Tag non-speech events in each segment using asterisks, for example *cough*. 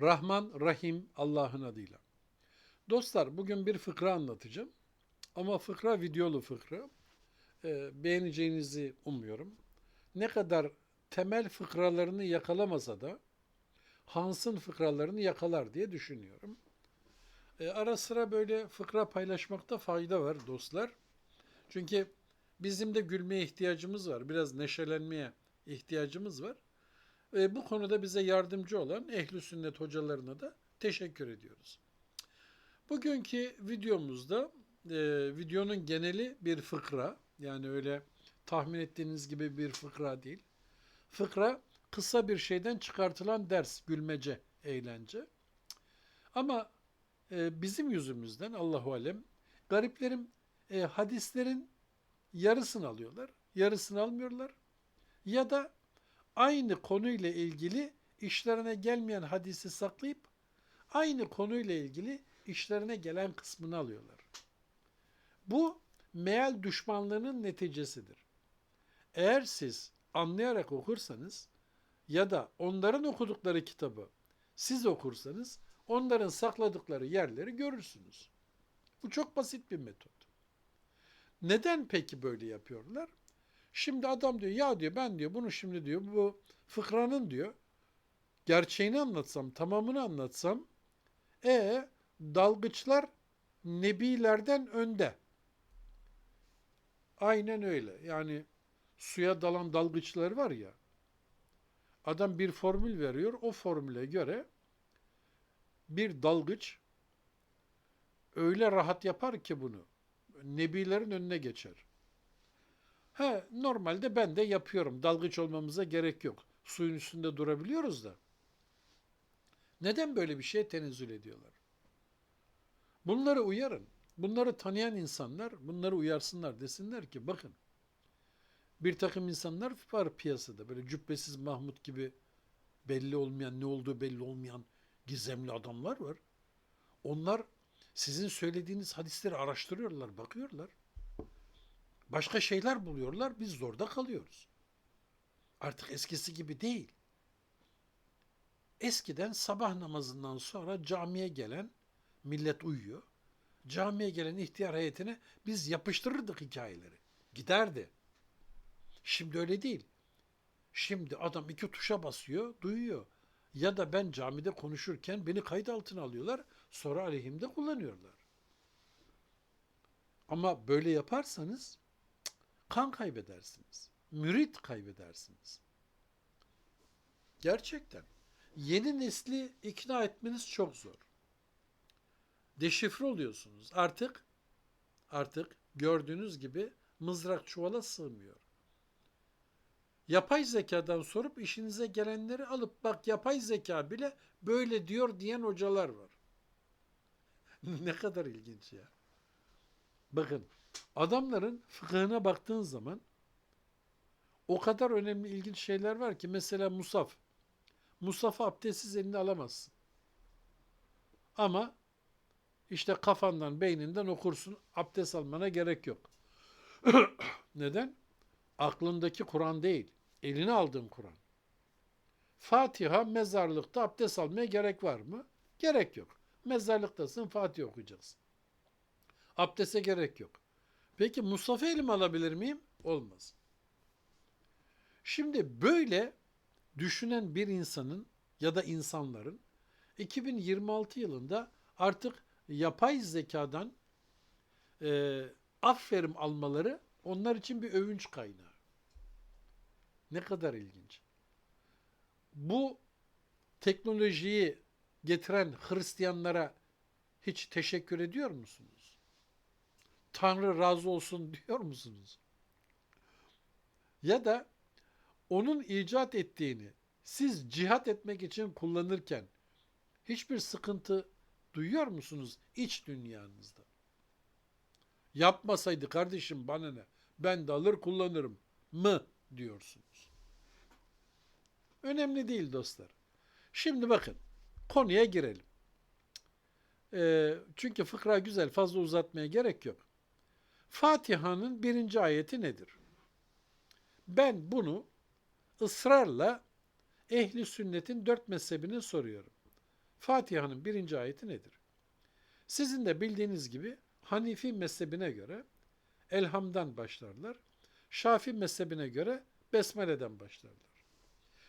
Rahman, Rahim Allah'ın adıyla. Dostlar bugün bir fıkra anlatacağım. Ama fıkra videolu fıkra. Ee, beğeneceğinizi umuyorum. Ne kadar temel fıkralarını yakalamasa da Hans'ın fıkralarını yakalar diye düşünüyorum. Ee, ara sıra böyle fıkra paylaşmakta fayda var dostlar. Çünkü bizim de gülmeye ihtiyacımız var. Biraz neşelenmeye ihtiyacımız var. Ve bu konuda bize yardımcı olan ehli sünnet hocalarına da teşekkür ediyoruz. Bugünkü videomuzda e, videonun geneli bir fıkra. Yani öyle tahmin ettiğiniz gibi bir fıkra değil. Fıkra kısa bir şeyden çıkartılan ders, gülmece, eğlence. Ama e, bizim yüzümüzden Allahu alem gariplerim e, hadislerin yarısını alıyorlar, yarısını almıyorlar. Ya da aynı konuyla ilgili işlerine gelmeyen hadisi saklayıp aynı konuyla ilgili işlerine gelen kısmını alıyorlar. Bu meal düşmanlığının neticesidir. Eğer siz anlayarak okursanız ya da onların okudukları kitabı siz okursanız onların sakladıkları yerleri görürsünüz. Bu çok basit bir metot. Neden peki böyle yapıyorlar? Şimdi adam diyor ya diyor ben diyor bunu şimdi diyor bu fıkranın diyor gerçeğini anlatsam tamamını anlatsam e dalgıçlar nebilerden önde. Aynen öyle. Yani suya dalan dalgıçlar var ya. Adam bir formül veriyor. O formüle göre bir dalgıç öyle rahat yapar ki bunu. Nebilerin önüne geçer. He, normalde ben de yapıyorum. Dalgıç olmamıza gerek yok. Suyun üstünde durabiliyoruz da. Neden böyle bir şeye tenezzül ediyorlar? Bunları uyarın. Bunları tanıyan insanlar bunları uyarsınlar. Desinler ki bakın bir takım insanlar var piyasada. Böyle cübbesiz Mahmut gibi belli olmayan, ne olduğu belli olmayan gizemli adamlar var. Onlar sizin söylediğiniz hadisleri araştırıyorlar, bakıyorlar. Başka şeyler buluyorlar, biz zorda kalıyoruz. Artık eskisi gibi değil. Eskiden sabah namazından sonra camiye gelen millet uyuyor. Camiye gelen ihtiyar heyetine biz yapıştırırdık hikayeleri. Giderdi. Şimdi öyle değil. Şimdi adam iki tuşa basıyor, duyuyor. Ya da ben camide konuşurken beni kayıt altına alıyorlar, sonra aleyhimde kullanıyorlar. Ama böyle yaparsanız kan kaybedersiniz. Mürit kaybedersiniz. Gerçekten. Yeni nesli ikna etmeniz çok zor. Deşifre oluyorsunuz. Artık artık gördüğünüz gibi mızrak çuvala sığmıyor. Yapay zekadan sorup işinize gelenleri alıp bak yapay zeka bile böyle diyor diyen hocalar var. *laughs* ne kadar ilginç ya. Bakın adamların fıkhına baktığın zaman o kadar önemli ilginç şeyler var ki mesela musaf. Musaf'ı abdestsiz eline alamazsın. Ama işte kafandan, beyninden okursun. Abdest almana gerek yok. *coughs* Neden? Aklındaki Kur'an değil. Eline aldığın Kur'an. Fatiha mezarlıkta abdest almaya gerek var mı? Gerek yok. Mezarlıktasın Fatiha okuyacaksın. Abdeste gerek yok. Peki Mustafa elime alabilir miyim? Olmaz. Şimdi böyle düşünen bir insanın ya da insanların 2026 yılında artık yapay zekadan e, aferin almaları onlar için bir övünç kaynağı. Ne kadar ilginç. Bu teknolojiyi getiren Hristiyanlara hiç teşekkür ediyor musunuz? Tanrı razı olsun *laughs* diyor musunuz? Ya da onun icat ettiğini siz cihat etmek için kullanırken hiçbir sıkıntı duyuyor musunuz iç dünyanızda? Yapmasaydı kardeşim bana ne? Ben de alır kullanırım mı diyorsunuz. Önemli değil dostlar. Şimdi bakın konuya girelim. Ee, çünkü fıkra güzel fazla uzatmaya gerek yok. Fatiha'nın birinci ayeti nedir? Ben bunu ısrarla ehli sünnetin dört mezhebine soruyorum. Fatiha'nın birinci ayeti nedir? Sizin de bildiğiniz gibi Hanifi mezhebine göre Elham'dan başlarlar. Şafi mezhebine göre Besmele'den başlarlar.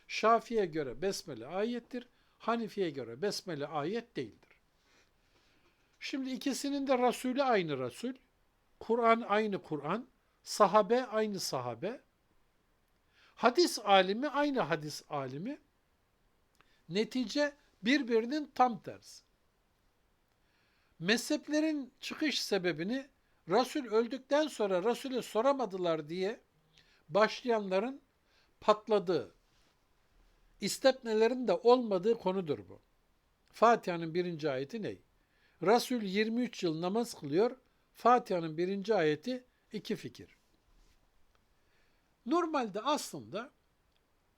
Şafi'ye göre Besmele ayettir. Hanifi'ye göre Besmele ayet değildir. Şimdi ikisinin de Resulü aynı Resul. Kur'an aynı Kur'an. Sahabe aynı sahabe. Hadis alimi aynı hadis alimi. Netice birbirinin tam tersi. Mezheplerin çıkış sebebini Resul öldükten sonra Resul'e soramadılar diye başlayanların patladığı, istepnelerin de olmadığı konudur bu. Fatiha'nın birinci ayeti ne? Resul 23 yıl namaz kılıyor. Fatiha'nın birinci ayeti iki fikir. Normalde aslında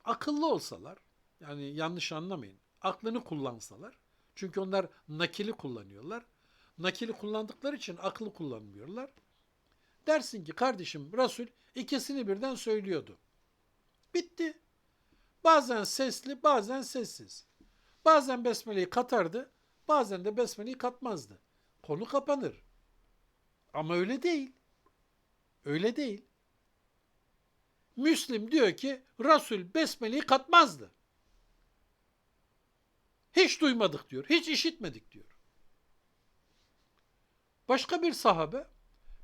akıllı olsalar, yani yanlış anlamayın, aklını kullansalar, çünkü onlar nakili kullanıyorlar. Nakili kullandıkları için aklı kullanmıyorlar. Dersin ki kardeşim Resul ikisini birden söylüyordu. Bitti. Bazen sesli, bazen sessiz. Bazen besmeleyi katardı, bazen de besmeleyi katmazdı. Konu kapanır. Ama öyle değil. Öyle değil. Müslim diyor ki Resul besmeleyi katmazdı. Hiç duymadık diyor. Hiç işitmedik diyor. Başka bir sahabe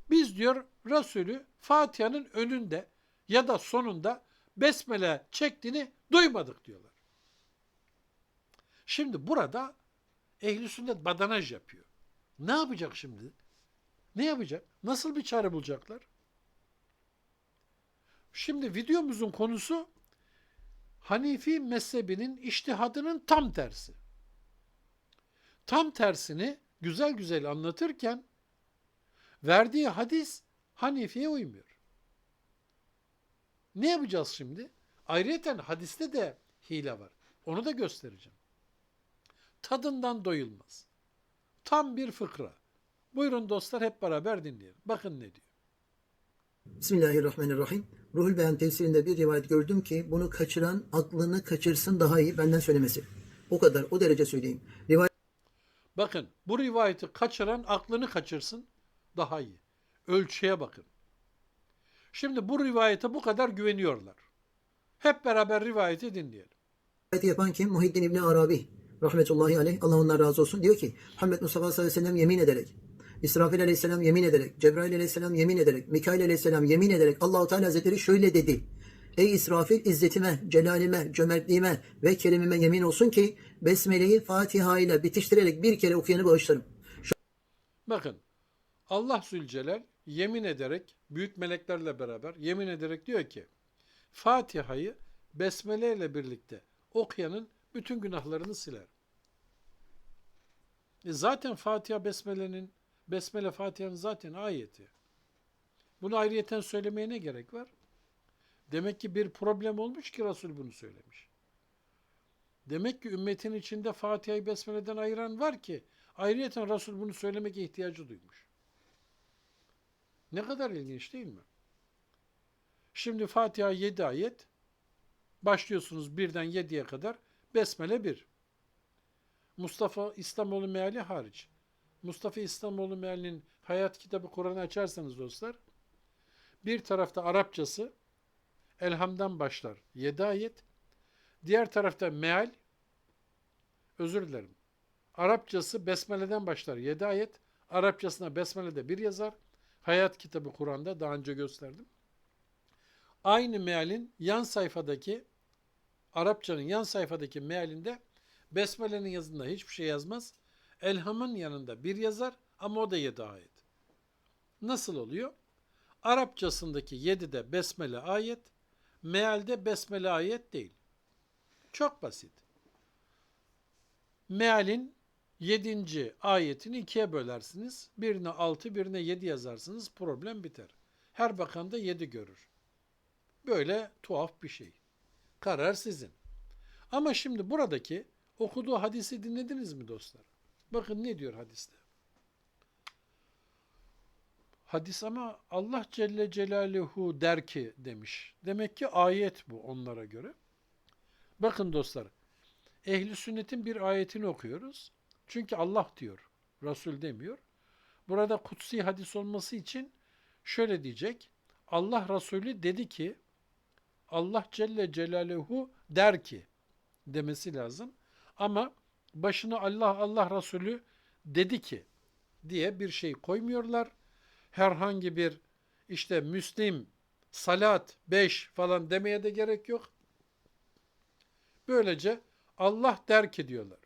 biz diyor Resulü Fatiha'nın önünde ya da sonunda besmele çektiğini duymadık diyorlar. Şimdi burada ehli sünnet badanaj yapıyor. Ne yapacak şimdi? Ne yapacak? Nasıl bir çare bulacaklar? Şimdi videomuzun konusu Hanifi mezhebinin iştihadının tam tersi. Tam tersini güzel güzel anlatırken verdiği hadis Hanifi'ye uymuyor. Ne yapacağız şimdi? Ayrıca hadiste de hile var. Onu da göstereceğim. Tadından doyulmaz. Tam bir fıkra. Buyurun dostlar hep beraber dinleyelim. Bakın ne diyor. Bismillahirrahmanirrahim. Ruhul Beyan tefsirinde bir rivayet gördüm ki bunu kaçıran aklını kaçırsın daha iyi benden söylemesi. O kadar, o derece söyleyeyim. Rivayet Bakın bu rivayeti kaçıran aklını kaçırsın daha iyi. Ölçüye bakın. Şimdi bu rivayete bu kadar güveniyorlar. Hep beraber rivayeti dinleyelim. yapan kim? Muhiddin İbni Arabi. Rahmetullahi aleyh. Allah ondan razı olsun. Diyor ki Muhammed Mustafa sallallahu aleyhi ve sellem yemin ederek İsrafil aleyhisselam yemin ederek, Cebrail aleyhisselam yemin ederek, Mikail aleyhisselam yemin ederek Allahu Teala Hazretleri şöyle dedi. Ey İsrafil izzetime, celalime, cömertliğime ve kerimime yemin olsun ki Besmele'yi Fatiha ile bitiştirerek bir kere okuyanı bağışlarım. Bakın Allah Zülcelal yemin ederek büyük meleklerle beraber yemin ederek diyor ki Fatiha'yı besmele ile birlikte okuyanın bütün günahlarını siler. E zaten Fatiha besmelenin Besmele Fatiha'nın zaten ayeti. Bunu ayrıyeten söylemeye ne gerek var? Demek ki bir problem olmuş ki Resul bunu söylemiş. Demek ki ümmetin içinde Fatiha'yı Besmele'den ayıran var ki ayrıyeten Resul bunu söylemek ihtiyacı duymuş. Ne kadar ilginç değil mi? Şimdi Fatiha 7 ayet. Başlıyorsunuz birden 7'ye kadar. Besmele 1. Mustafa İslamoğlu meali hariç. Mustafa İslamoğlu mealinin hayat kitabı Kur'an'ı açarsanız dostlar, bir tarafta Arapçası Elham'dan başlar 7 ayet. Diğer tarafta meal, özür dilerim. Arapçası Besmele'den başlar 7 ayet. Arapçasına Besmele'de bir yazar. Hayat kitabı Kur'an'da daha önce gösterdim. Aynı mealin yan sayfadaki Arapçanın yan sayfadaki mealinde Besmele'nin yazında hiçbir şey yazmaz. Elham'ın yanında bir yazar ama o da yedi ayet. Nasıl oluyor? Arapçasındaki yedide besmele ayet, mealde besmele ayet değil. Çok basit. Mealin yedinci ayetini ikiye bölersiniz. Birine altı, birine yedi yazarsınız. Problem biter. Her bakan da yedi görür. Böyle tuhaf bir şey. Karar sizin. Ama şimdi buradaki okuduğu hadisi dinlediniz mi dostlar? Bakın ne diyor hadiste. Hadis ama Allah Celle Celaluhu der ki demiş. Demek ki ayet bu onlara göre. Bakın dostlar. ehli sünnetin bir ayetini okuyoruz. Çünkü Allah diyor, Resul demiyor. Burada kutsi hadis olması için şöyle diyecek. Allah Resulü dedi ki, Allah Celle Celaluhu der ki demesi lazım. Ama başına Allah Allah Resulü dedi ki diye bir şey koymuyorlar. Herhangi bir işte Müslim, salat, beş falan demeye de gerek yok. Böylece Allah der ki diyorlar.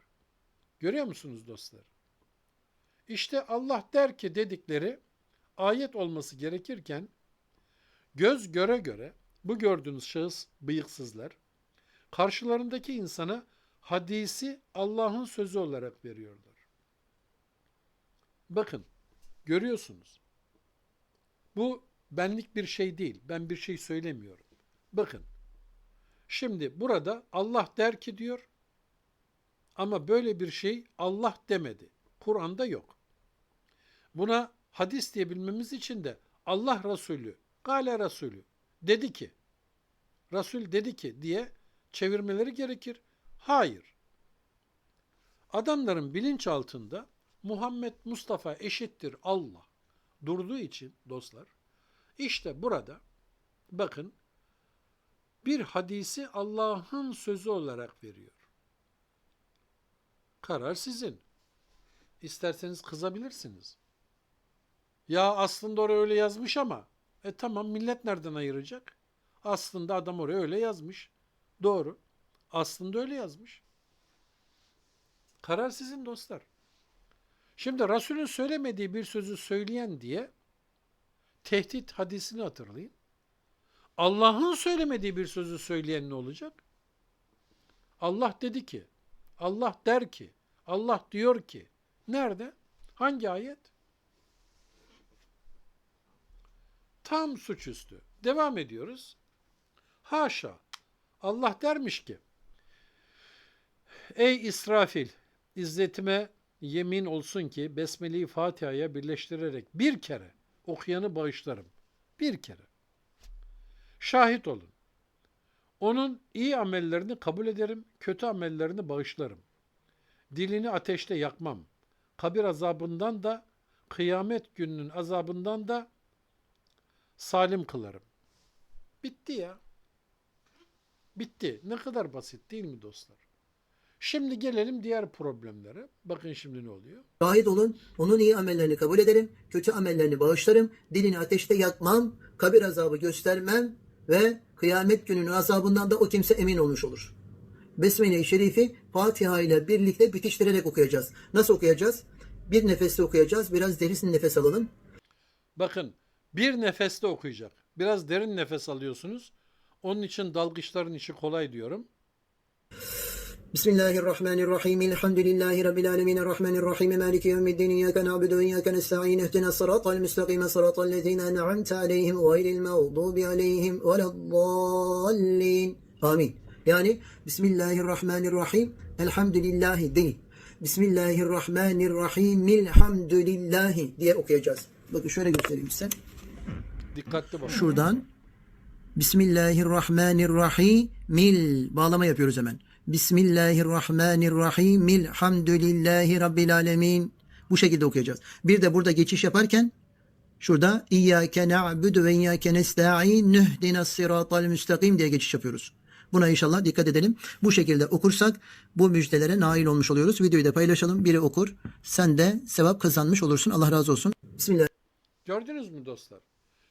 Görüyor musunuz dostlar? İşte Allah der ki dedikleri ayet olması gerekirken göz göre göre bu gördüğünüz şahıs bıyıksızlar karşılarındaki insana hadisi Allah'ın sözü olarak veriyorlar. Bakın görüyorsunuz. Bu benlik bir şey değil. Ben bir şey söylemiyorum. Bakın. Şimdi burada Allah der ki diyor ama böyle bir şey Allah demedi. Kur'an'da yok. Buna hadis diyebilmemiz için de Allah Resulü, Gale Resulü dedi ki, Resul dedi ki diye çevirmeleri gerekir. Hayır. Adamların bilinç altında Muhammed Mustafa eşittir Allah durduğu için dostlar, işte burada bakın bir hadisi Allah'ın sözü olarak veriyor. Karar sizin. İsterseniz kızabilirsiniz. Ya aslında oraya öyle yazmış ama e tamam millet nereden ayıracak? Aslında adam oraya öyle yazmış. Doğru. Aslında öyle yazmış. Karar sizin dostlar. Şimdi Resul'ün söylemediği bir sözü söyleyen diye tehdit hadisini hatırlayın. Allah'ın söylemediği bir sözü söyleyen ne olacak? Allah dedi ki, Allah der ki, Allah diyor ki. Nerede? Hangi ayet? Tam suçüstü. Devam ediyoruz. Haşa. Allah dermiş ki, Ey İsrafil, izzetime yemin olsun ki Besmele'yi Fatiha'ya birleştirerek bir kere okuyanı bağışlarım. Bir kere. Şahit olun. Onun iyi amellerini kabul ederim, kötü amellerini bağışlarım. Dilini ateşte yakmam. Kabir azabından da, kıyamet gününün azabından da salim kılarım. Bitti ya. Bitti. Ne kadar basit değil mi dostlar? Şimdi gelelim diğer problemlere. Bakın şimdi ne oluyor? Şahit olun, onun iyi amellerini kabul ederim, kötü amellerini bağışlarım, dilini ateşte yakmam, kabir azabı göstermem ve kıyamet gününün azabından da o kimse emin olmuş olur. Besmele-i Şerifi Fatiha ile birlikte bitiştirerek okuyacağız. Nasıl okuyacağız? Bir nefeste okuyacağız. Biraz derin nefes alalım. Bakın bir nefeste okuyacak. Biraz derin nefes alıyorsunuz. Onun için dalgıçların işi kolay diyorum. Bismillahirrahmanirrahim. Elhamdülillahi Rabbil alemin. Errahmanirrahim. Maliki yevmiddin. İyyâke na'budu ve iyyâke nesta'in. İhdina sıratal müstakime sıratal lezîne en'amte aleyhim gayril mağdubi aleyhim veleddallin. Amin. Yani Bismillahirrahmanirrahim. Elhamdülillahi değil. Bismillahirrahmanirrahim. Elhamdülillahi diye okuyacağız. Bakın şöyle göstereyim size. Dikkatli bakın. Şuradan Bismillahirrahmanirrahim. Mil bağlama yapıyoruz hemen. Bismillahirrahmanirrahim. Elhamdülillahi Rabbil alemin. Bu şekilde okuyacağız. Bir de burada geçiş yaparken şurada İyyâke na'budu ve iyyâke nesta'in nühdinas sıratal müstakim diye geçiş yapıyoruz. Buna inşallah dikkat edelim. Bu şekilde okursak bu müjdelere nail olmuş oluyoruz. Videoyu da paylaşalım. Biri okur. Sen de sevap kazanmış olursun. Allah razı olsun. Bismillah. Gördünüz mü dostlar?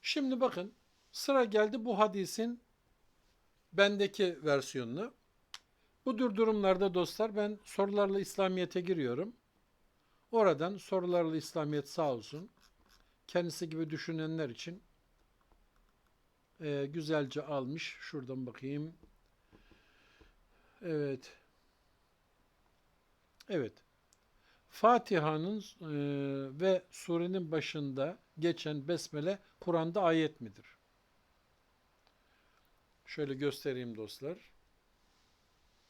Şimdi bakın sıra geldi bu hadisin bendeki versiyonuna. Bu tür durumlarda dostlar ben sorularla İslamiyet'e giriyorum. Oradan sorularla İslamiyet sağ olsun. Kendisi gibi düşünenler için e, güzelce almış. Şuradan bakayım. Evet. Evet. Fatiha'nın e, ve surenin başında geçen besmele Kur'an'da ayet midir? Şöyle göstereyim dostlar.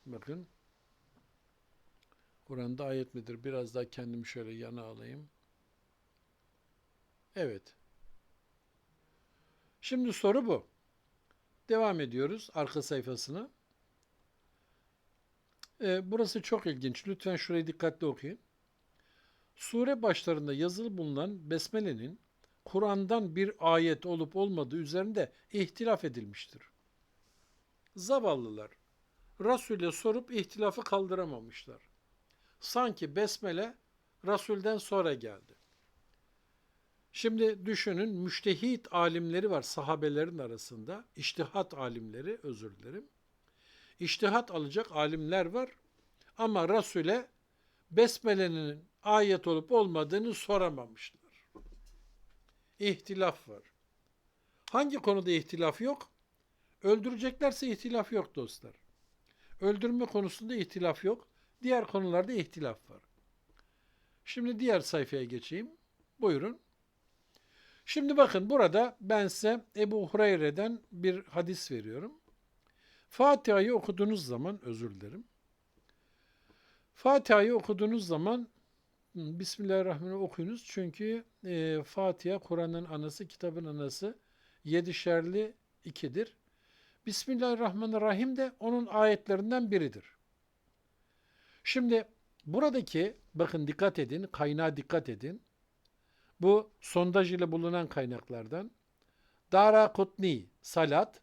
Bakın. Kur'an'da ayet midir? Biraz daha kendimi şöyle yana alayım. Evet. Şimdi soru bu. Devam ediyoruz arka sayfasına. e, burası çok ilginç. Lütfen şurayı dikkatli okuyun. Sure başlarında yazılı bulunan Besmele'nin Kur'an'dan bir ayet olup olmadığı üzerinde ihtilaf edilmiştir. Zavallılar Resul'e sorup ihtilafı kaldıramamışlar. Sanki Besmele Resul'den sonra geldi. Şimdi düşünün müştehit alimleri var sahabelerin arasında. İçtihat alimleri özür dilerim. İçtihat alacak alimler var. Ama Resul'e Besmele'nin ayet olup olmadığını soramamışlar. İhtilaf var. Hangi konuda ihtilaf yok? Öldüreceklerse ihtilaf yok dostlar. Öldürme konusunda ihtilaf yok. Diğer konularda ihtilaf var. Şimdi diğer sayfaya geçeyim. Buyurun. Şimdi bakın burada ben size Ebu Hureyre'den bir hadis veriyorum. Fatiha'yı okuduğunuz zaman özür dilerim. Fatiha'yı okuduğunuz zaman hı, Bismillahirrahmanirrahim okuyunuz. Çünkü e, Fatiha Kur'an'ın anası, kitabın anası yedişerli ikidir. Bismillahirrahmanirrahim de onun ayetlerinden biridir. Şimdi buradaki bakın dikkat edin, kaynağa dikkat edin. Bu sondaj ile bulunan kaynaklardan. Dara Kutni salat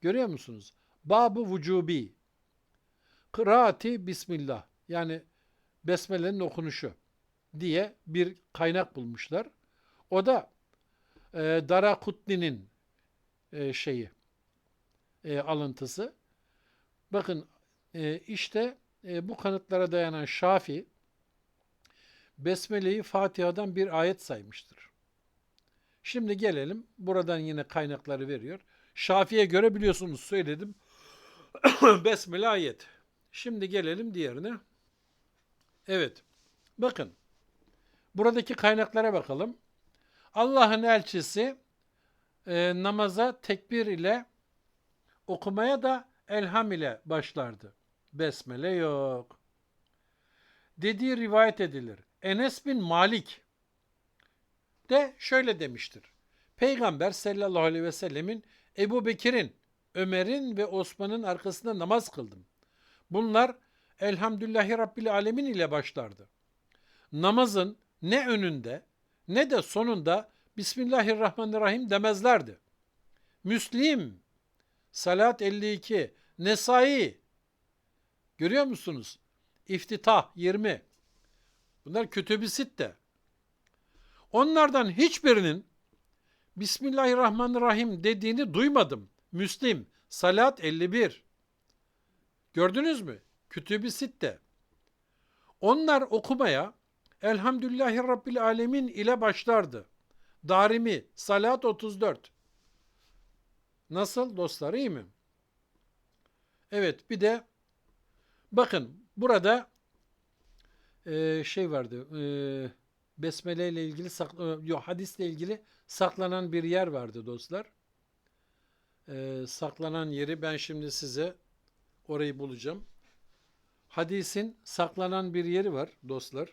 görüyor musunuz? Babu vücubi kıraati bismillah yani besmelenin okunuşu diye bir kaynak bulmuşlar. O da e, Dara Kutni'nin e, şeyi e, alıntısı. Bakın e, işte e, bu kanıtlara dayanan Şafi Besmele'yi Fatiha'dan bir ayet saymıştır. Şimdi gelelim. Buradan yine kaynakları veriyor. Şafi'ye göre biliyorsunuz söyledim. *coughs* Besmele ayet. Şimdi gelelim diğerine. Evet. Bakın. Buradaki kaynaklara bakalım. Allah'ın elçisi e, namaza tekbir ile okumaya da elham ile başlardı. Besmele yok. Dediği rivayet edilir. Enes bin Malik de şöyle demiştir. Peygamber sallallahu aleyhi ve sellemin Ebu Bekir'in, Ömer'in ve Osman'ın arkasında namaz kıldım. Bunlar Elhamdülillahi Rabbil Alemin ile başlardı. Namazın ne önünde ne de sonunda Bismillahirrahmanirrahim demezlerdi. Müslim, Salat 52, Nesai, görüyor musunuz? İftitah 20. Bunlar kütüb-i sitte. Onlardan hiçbirinin Bismillahirrahmanirrahim dediğini duymadım. Müslim, Salat 51. Gördünüz mü? Kütüb-i sitte. Onlar okumaya Elhamdülillahi Rabbil Alemin ile başlardı. Darimi, Salat 34. Nasıl dostlar iyi mi? Evet bir de bakın burada e, şey vardı. E, Besmele ile ilgili sakla, yok hadisle ilgili saklanan bir yer vardı dostlar. E, saklanan yeri ben şimdi size orayı bulacağım. Hadisin saklanan bir yeri var dostlar.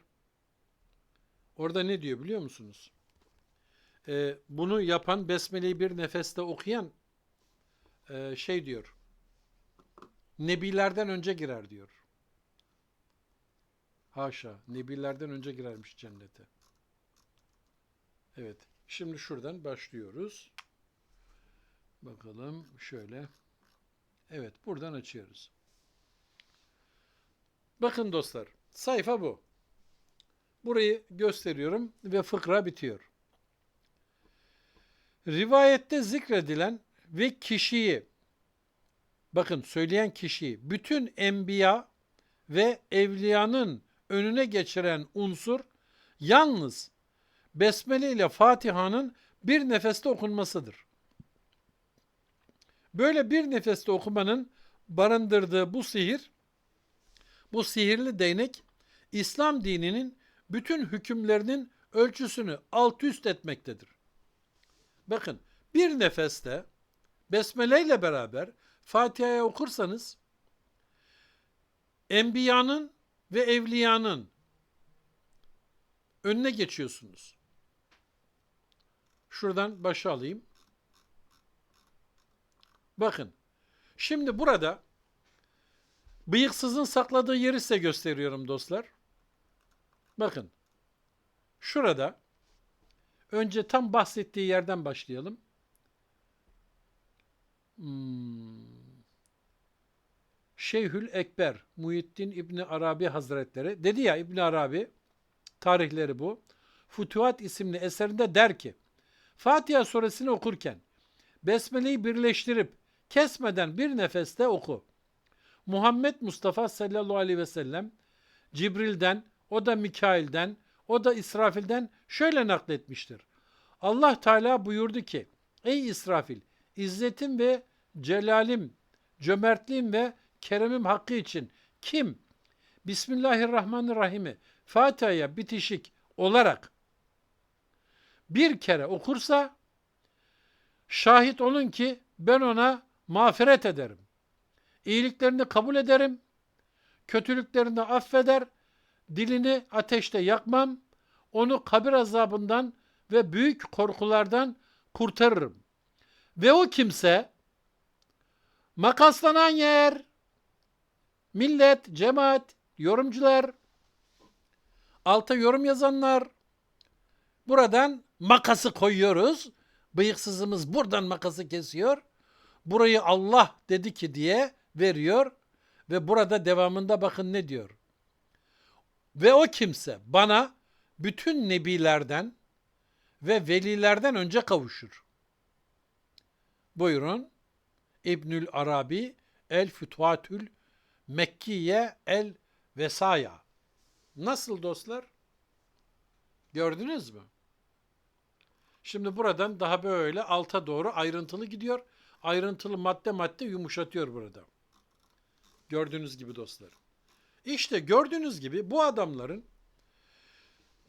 Orada ne diyor biliyor musunuz? E, bunu yapan Besmele'yi bir nefeste okuyan e, şey diyor. Nebilerden önce girer diyor. Haşa. Nebilerden önce girermiş cennete. Evet. Şimdi şuradan başlıyoruz. Bakalım şöyle. Evet. Buradan açıyoruz. Bakın dostlar. Sayfa bu. Burayı gösteriyorum ve fıkra bitiyor. Rivayette zikredilen ve kişiyi bakın söyleyen kişiyi bütün enbiya ve evliyanın önüne geçiren unsur yalnız Besmele ile Fatiha'nın bir nefeste okunmasıdır. Böyle bir nefeste okumanın barındırdığı bu sihir, bu sihirli değnek İslam dininin bütün hükümlerinin ölçüsünü alt üst etmektedir. Bakın bir nefeste Besmele ile beraber Fatiha'ya okursanız Enbiya'nın ve Evliya'nın önüne geçiyorsunuz. Şuradan başa alayım. Bakın. Şimdi burada Bıyıksızın sakladığı yeri size gösteriyorum dostlar. Bakın. Şurada önce tam bahsettiği yerden başlayalım. Hmm. Şeyhül Ekber Muhyiddin İbni Arabi Hazretleri dedi ya İbni Arabi tarihleri bu. Futuhat isimli eserinde der ki Fatiha suresini okurken Besmele'yi birleştirip kesmeden bir nefeste oku. Muhammed Mustafa sallallahu aleyhi ve sellem Cibril'den, o da Mikail'den, o da İsrafil'den şöyle nakletmiştir. Allah Teala buyurdu ki, Ey İsrafil, izzetim ve celalim, cömertliğim ve keremim hakkı için kim Bismillahirrahmanirrahim'i Fatiha'ya bitişik olarak bir kere okursa şahit olun ki ben ona mağfiret ederim. İyiliklerini kabul ederim. Kötülüklerini affeder. Dilini ateşte yakmam. Onu kabir azabından ve büyük korkulardan kurtarırım. Ve o kimse makaslanan yer, millet, cemaat, yorumcular, alta yorum yazanlar, buradan makası koyuyoruz. Bıyıksızımız buradan makası kesiyor. Burayı Allah dedi ki diye veriyor ve burada devamında bakın ne diyor. Ve o kimse bana bütün nebilerden ve velilerden önce kavuşur. Buyurun İbnül Arabi El Fütuhatül Mekkiye El Vesaya. Nasıl dostlar? Gördünüz mü? Şimdi buradan daha böyle alta doğru ayrıntılı gidiyor. Ayrıntılı madde madde yumuşatıyor burada. Gördüğünüz gibi dostlar. İşte gördüğünüz gibi bu adamların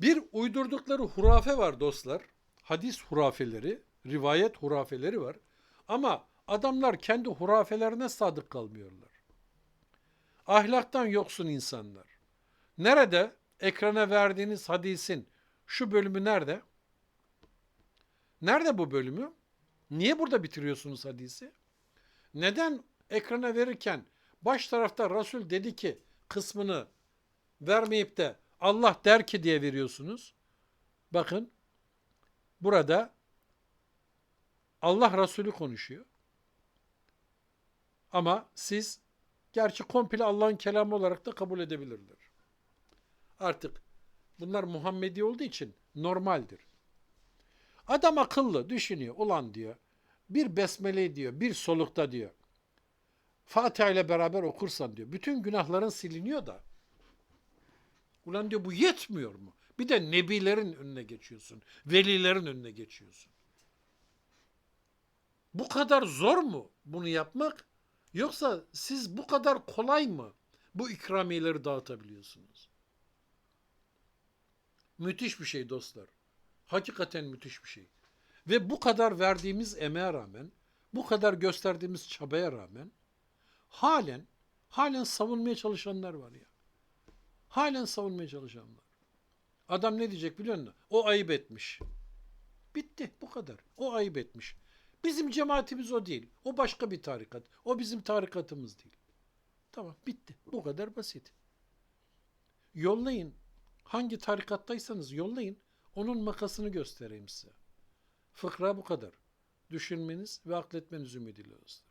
bir uydurdukları hurafe var dostlar. Hadis hurafeleri, rivayet hurafeleri var. Ama adamlar kendi hurafelerine sadık kalmıyorlar. Ahlaktan yoksun insanlar. Nerede? Ekrana verdiğiniz hadisin şu bölümü nerede? Nerede bu bölümü? Niye burada bitiriyorsunuz hadisi? Neden ekrana verirken baş tarafta Resul dedi ki kısmını vermeyip de Allah der ki diye veriyorsunuz? Bakın burada Allah Resulü konuşuyor. Ama siz gerçi komple Allah'ın kelamı olarak da kabul edebilirler. Artık bunlar Muhammedi olduğu için normaldir. Adam akıllı düşünüyor. Ulan diyor. Bir besmele diyor. Bir solukta diyor. Fatiha ile beraber okursan diyor. Bütün günahların siliniyor da. Ulan diyor bu yetmiyor mu? Bir de nebilerin önüne geçiyorsun. Velilerin önüne geçiyorsun. Bu kadar zor mu bunu yapmak? Yoksa siz bu kadar kolay mı bu ikramiyeleri dağıtabiliyorsunuz? Müthiş bir şey dostlar. Hakikaten müthiş bir şey. Ve bu kadar verdiğimiz emeğe rağmen, bu kadar gösterdiğimiz çabaya rağmen halen halen savunmaya çalışanlar var ya. Halen savunmaya çalışanlar. Adam ne diyecek biliyor musun? O ayıp etmiş. Bitti bu kadar. O ayıp etmiş. Bizim cemaatimiz o değil. O başka bir tarikat. O bizim tarikatımız değil. Tamam bitti. Bu kadar basit. Yollayın. Hangi tarikattaysanız yollayın. Onun makasını göstereyim size. Fıkra bu kadar. Düşünmeniz ve akletmeniz ümidiyle dostlar.